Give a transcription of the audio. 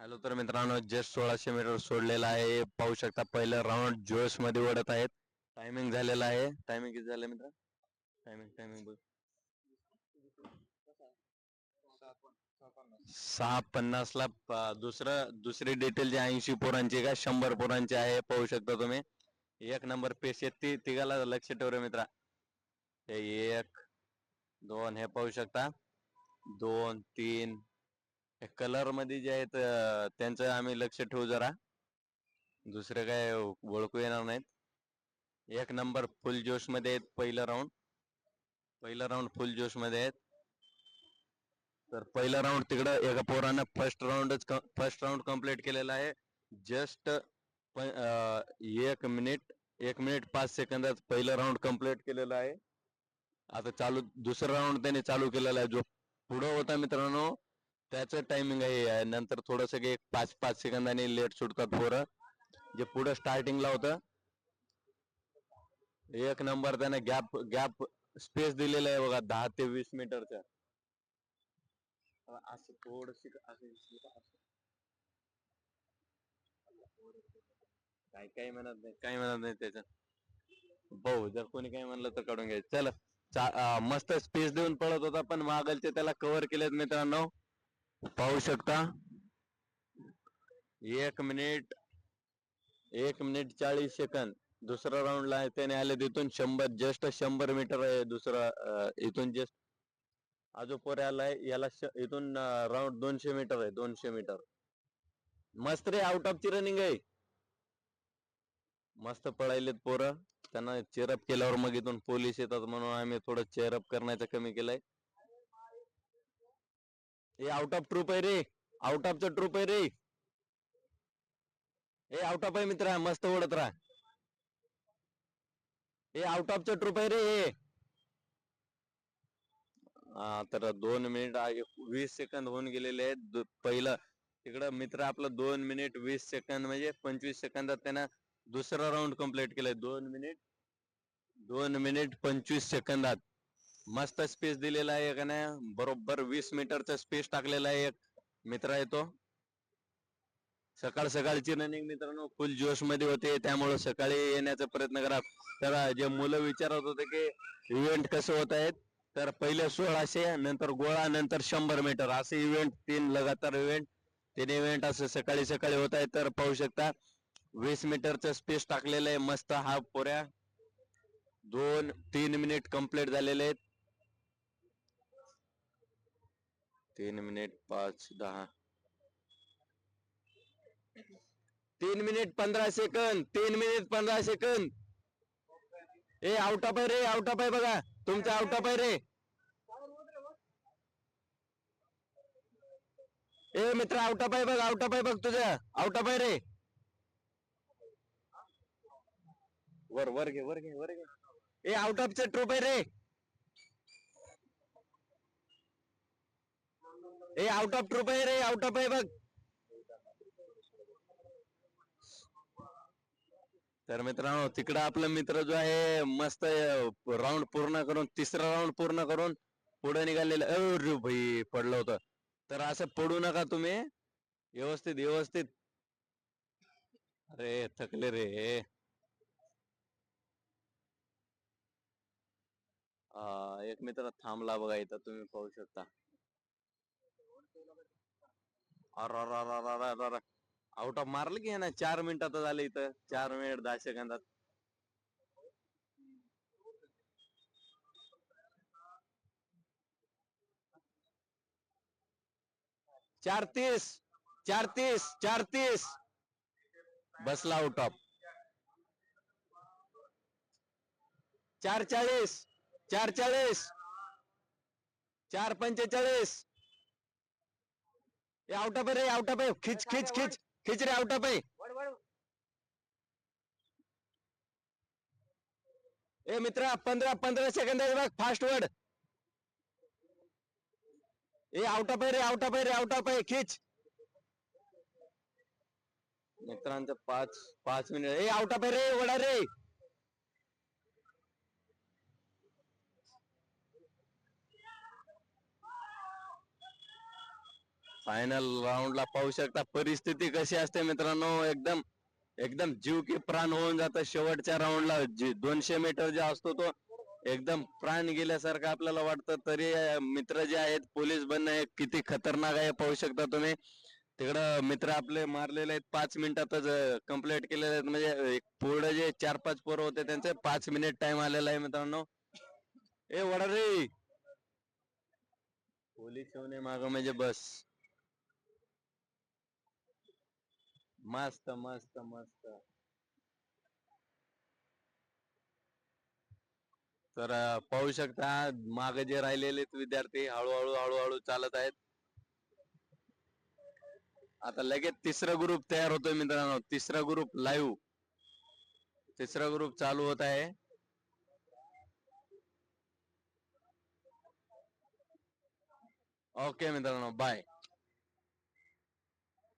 Hello तर मित्रांनो just सोळाशे मीटर सोडलेला आहे. पाहू शकता पहिलं राऊंड जोशमध्ये ओढत आहेत. टायमिंग झालेला आहे. टायमिंग किती झालं मित्र टायमिंग टायमिंग बघ. सहा पन्नास ला दुसरं दुसरी डिटेल जे ऐंशी पोरांची का शंभर पोरांची आहे पाहू शकता तुम्ही. एक नंबर पेश आहेत ती तिघाला लक्ष ठेव रे मित्रा. हे एक दोन हे पाहू शकता. दोन तीन कलरमध्ये जे आहेत त्यांचं आम्ही लक्ष ठेवू जरा. दुसरे काय ओळखू येणार नाहीत. एक नंबर फुल जोशमध्ये आहेत पहिलं राऊंड पहिलं राऊंड फुल जोशमध्ये आहेत. तर पहिला राऊंड तिकडं एका पोरानं फर्स्ट राऊंडच फर्स्ट राऊंड कंप्लीट केलेला आहे. जस्ट एक मिनिट एक मिनिट पाच सेकंदात पहिलं राऊंड कंप्लीट केलेलं आहे. आता चालू दुसरा राऊंड त्याने चालू केलेला आहे. जो पुढं होता मित्रांनो त्याचं टायमिंग आहे. नंतर थोडस एक पाच पाच सेकंदाने लेट सुटतात पोरं. जे पुढं स्टार्टिंगला होतं एक नंबर त्याने गॅप गॅप स्पेस दिलेला आहे बघा दहा ते वीस मीटरचा असं थोडस काही काही म्हणत नाही काही म्हणत नाही त्याच्या भाऊ जर कोणी काही म्हणलं तर काढून घ्यायचं चला चा- मस्त स्पेस देऊन पळत होता पण मागलचे त्याला कव्हर केलेत मित्रांनो. पाहू शकता? एक मिनिट एक मिनिट चाळीस सेकंद. दुसरा राऊंडला आहे त्याने आले तिथून शंभर जस्ट शंभर मीटर आहे दुसरा इथून जस्ट आजो पोरे आलाय याला इथून राऊंड दोनशे मीटर आहे दोनशे मीटर मस्त रे आउट ऑफ ची रनिंग आहे. मस्त पळायलेत पोरं. त्यांना चेअरअप केल्यावर मग इथून पोलीस येतात म्हणून आम्ही थोडं चेअरअप करण्याचं कमी केलंय. हे आउट ऑफ ट्रूप आहे रे. आउट ऑफ च ट्रूप आहे रे. हे आउट ऑफ आहे मित्र. मस्त ओढत राहा. हे आउट ऑफ च ट्रूप आहे रे हे. तर दोन मिनिट वीस सेकंद होऊन गेलेले आहेत. पहिलं तिकडं मित्र आपलं दोन मिनिट वीस सेकंद म्हणजे पंचवीस सेकंदात त्यानं दुसरा राऊंड कंप्लीट केलाय. दोन मिनिट दोन मिनिट पंचवीस सेकंदात मस्त स्पेस दिलेला आहे का नाही? बरोबर वीस मीटरचा स्पेस टाकलेला आहे एक मित्र आहे तो. सकाळ सकाळची रनिंग मित्रांनो फुल जोशमध्ये होते. त्यामुळे सकाळी येण्याचा प्रयत्न करा. तर जे मुलं विचारत होते की इव्हेंट कसं होत आहेत तर पहिले सोळाशे नंतर गोळा नंतर शंभर मीटर. असे इव्हेंट तीन लगातार इव्हेंट तीन इव्हेंट असं सकाळी सकाळी होत आहे तर पाहू शकता वीस मीटरचा स्पेस टाकलेला आहे. मस्त हा पोऱ्या. दोन तीन मिनिट कंप्लीट झालेले आहेत. तीन मिनिट पाच दहा. तीन मिनिट पंधरा सेकंद तीन मिनिट पंधरा सेकंद. ए आउट ऑफ आहे रे आउट ऑफ आहे बघा. तुमचा आउट ऑफ आहे रे. ए मित्र आउट ऑफ आहे बघ आउट ऑफ आहे बघ तुझ्या आउट ऑफ आहे रे. वर वर घे वर घे वर घे. ए आउट ऑफ च ट्रूप आहे रे. ए आउट ऑफ़ ट्रूप आहे रे आउट ऑफ़ आहे बघ. तर मित्रांनो तिकडं आपला मित्र जो आहे मस्त राऊंड पूर्ण करून तिसरा राऊंड पूर्ण करून पुढे अरे भाई पडलं होतं. तर असं पडू नका तुम्ही. व्यवस्थित व्यवस्थित. अरे थकले रे. आ, एक मित्र थांबला बघा इथं तुम्ही पाहू शकता. अर आउट ऑफ मारलं की ना चार मिनिटात झालं इथं. चार मिनिट दहा सेकंदात चार तीस. चार तीस. चार तीस. बसला आउट ऑफ चार चाळीस. चार चाळीस. चार पंचेचाळीस. ए आउट ऑफ रे आउट ऑफ आहे खिच खिच खिच. खिच रे आउट ऑफ आहे ए मित्रा पंधरा पंधरा सेकंद बघ फास्ट वर्ड ए आउट ऑफ आहे रे आउट ऑफ आहे रे आउट ऑफ आहे खिच. मित्रांचं पाच पाच मिनिट ए आउट ऑफ आहे रे वडा रे. फायनल राऊंडला पाहू शकता. परिस्थिती कशी असते मित्रांनो? एकदम एकदम जीव की प्राण होऊन जातं शेवटच्या राऊंडला दोनशे मीटर जे असतो तो एकदम प्राण गेल्यासारखं आपल्याला वाटतं. तरी मित्र जे आहेत पोलीस बनणं हे किती खतरनाक आहे पाहू शकता तुम्ही. तिकडं मित्र आपले मारलेले आहेत. पाच मिनिटातच कंप्लीट केलेले आहेत. म्हणजे पुढे जे चार पाच पोरं होते त्यांचे पाच मिनिट टाइम आलेला आहे मित्रांनो. ए वडा रे पोलीस येऊन माग म्हणजे बस. मस्त मस्त मस्त. तर पाहू शकता मागे जे राहिलेले विद्यार्थी हळूहळू हळूहळू चालत आहेत. आता लगेच तिसरा ग्रुप तयार होतोय मित्रांनो. तिसरा ग्रुप लाईव्ह तिसरा ग्रुप चालू होत आहे. ओके मित्रांनो बाय